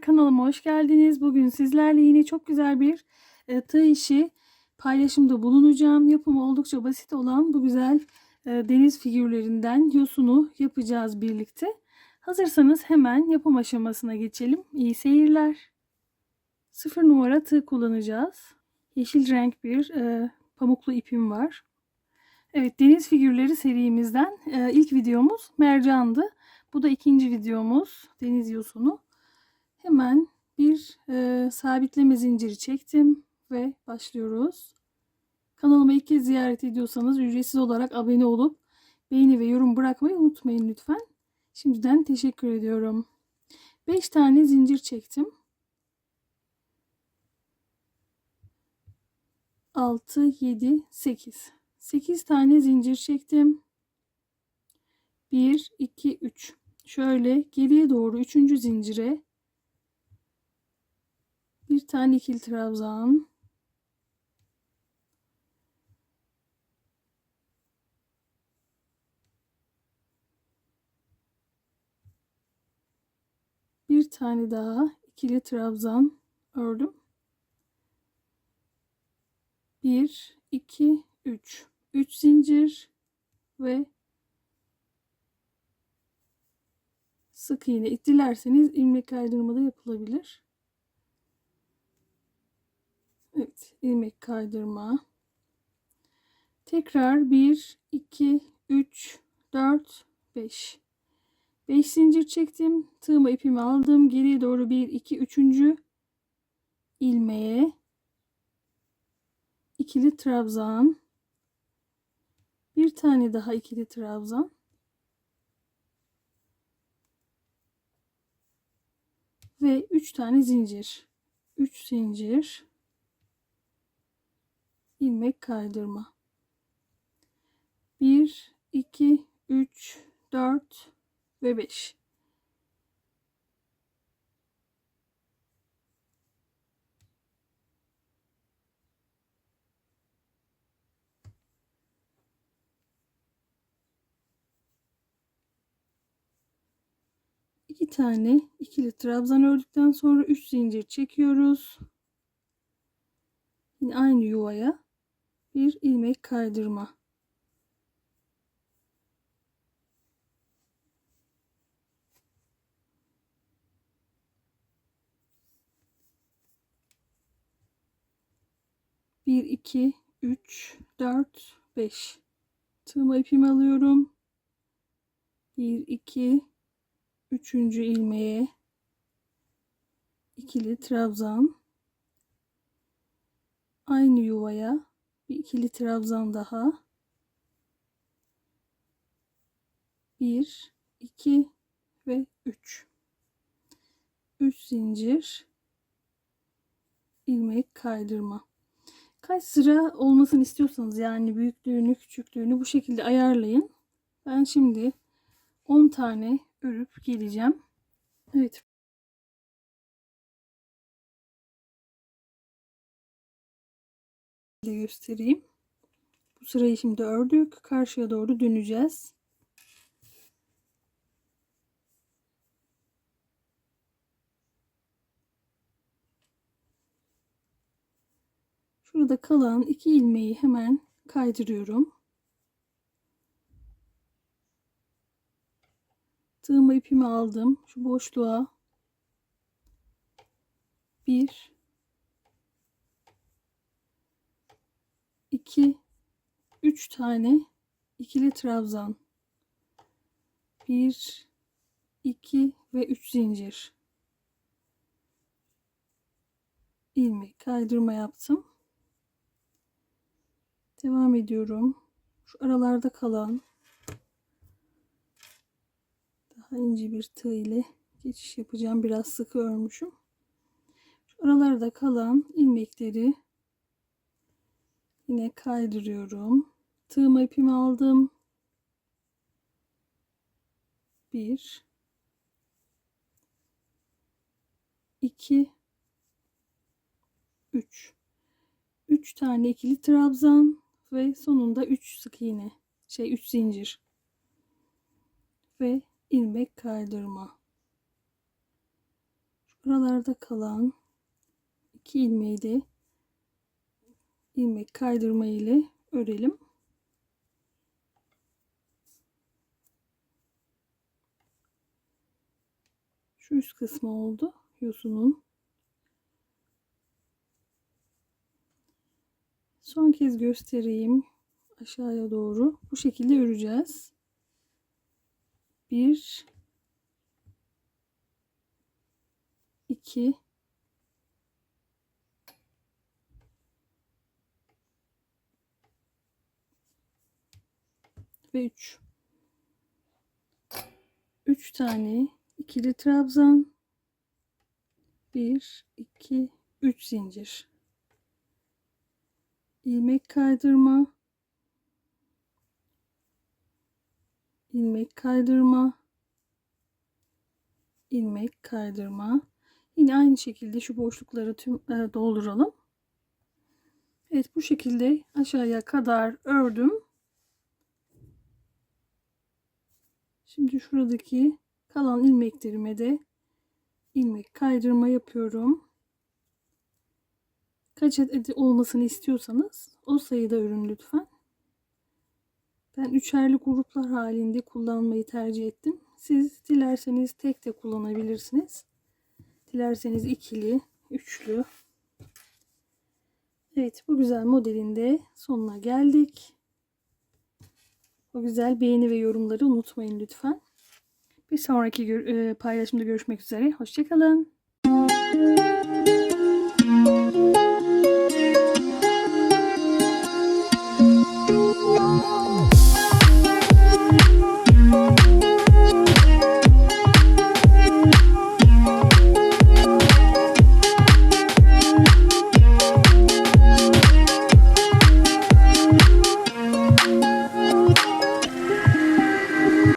Kanalıma hoş geldiniz. Bugün sizlerle yine çok güzel bir e, tığ işi paylaşımda bulunacağım. Yapımı oldukça basit olan bu güzel e, deniz figürlerinden yosunu yapacağız birlikte. Hazırsanız hemen yapım aşamasına geçelim. İyi seyirler. Sıfır numara tığ kullanacağız. Yeşil renk bir e, pamuklu ipim var. Evet deniz figürleri serimizden e, ilk videomuz mercandı. Bu da ikinci videomuz deniz yosunu. Hemen bir e, sabitleme zinciri çektim ve başlıyoruz. Kanalıma ilk kez ziyaret ediyorsanız ücretsiz olarak abone olup beğeni ve yorum bırakmayı unutmayın lütfen. Şimdiden teşekkür ediyorum. 5 tane zincir çektim. 6, 7, 8. 8 tane zincir çektim. 1, 2, 3. Şöyle geriye doğru 3. zincire bir tane ikili trabzan. Bir tane daha ikili trabzan ördüm. 1 2 3 3 zincir ve sık iğne dilerseniz ilmek kaydırma da yapılabilir. Evet, ilmek kaydırma. Tekrar 1 2 3 4 5 5 zincir çektim. Tığıma ipimi aldım. Geriye doğru 1 2 3. ilmeğe ikili trabzan. Bir tane daha ikili trabzan. Ve 3 tane zincir. 3 zincir ilmek kaydırma. 1 2 3 4 ve 5. İki tane ikili trabzan ördükten sonra 3 zincir çekiyoruz. Yine aynı yuvaya bir ilmek kaydırma. Bir, iki, üç, dört, beş. Tığıma ipimi alıyorum. Bir, iki, üçüncü ilmeğe ikili trabzan aynı yuvaya bir ikili trabzan daha. 1 2 ve 3. 3 zincir ilmek kaydırma. Kaç sıra olmasını istiyorsanız yani büyüklüğünü, küçüklüğünü bu şekilde ayarlayın. Ben şimdi 10 tane örüp geleceğim. Evet göstereyim. Bu sırayı şimdi ördük. Karşıya doğru döneceğiz. Şurada kalan iki ilmeği hemen kaydırıyorum. Tığıma ipimi aldım. Şu boşluğa bir 2 3 tane ikili trabzan. 1 2 ve 3 zincir. İlmek kaydırma yaptım. Devam ediyorum. Şu aralarda kalan daha ince bir tığ ile geçiş yapacağım. Biraz sıkı örmüşüm. Şu aralarda kalan ilmekleri Yine kaydırıyorum. Tığıma ipimi aldım. Bir, iki, üç. Üç tane ikili trabzan ve sonunda üç sık iğne. Şey üç zincir. Ve ilmek kaydırma. Şu aralarda kalan iki ilmeği de ilmek kaydırma ile örelim. Şu üst kısmı oldu yosunun. Son kez göstereyim aşağıya doğru. Bu şekilde öreceğiz. Bir, iki, ve üç. Üç tane ikili trabzan. Bir, iki, üç zincir. ilmek kaydırma. ilmek kaydırma. ilmek kaydırma. Yine aynı şekilde şu boşlukları tüm e, dolduralım. Evet bu şekilde aşağıya kadar ördüm. Şimdi şuradaki kalan ilmeklerime de ilmek kaydırma yapıyorum. Kaç adet olmasını istiyorsanız o sayıda örün lütfen. Ben üçerli gruplar halinde kullanmayı tercih ettim. Siz dilerseniz tek de kullanabilirsiniz. Dilerseniz ikili, üçlü. Evet bu güzel modelin de sonuna geldik. O güzel beğeni ve yorumları unutmayın lütfen. Bir sonraki e, paylaşımda görüşmek üzere. Hoşçakalın.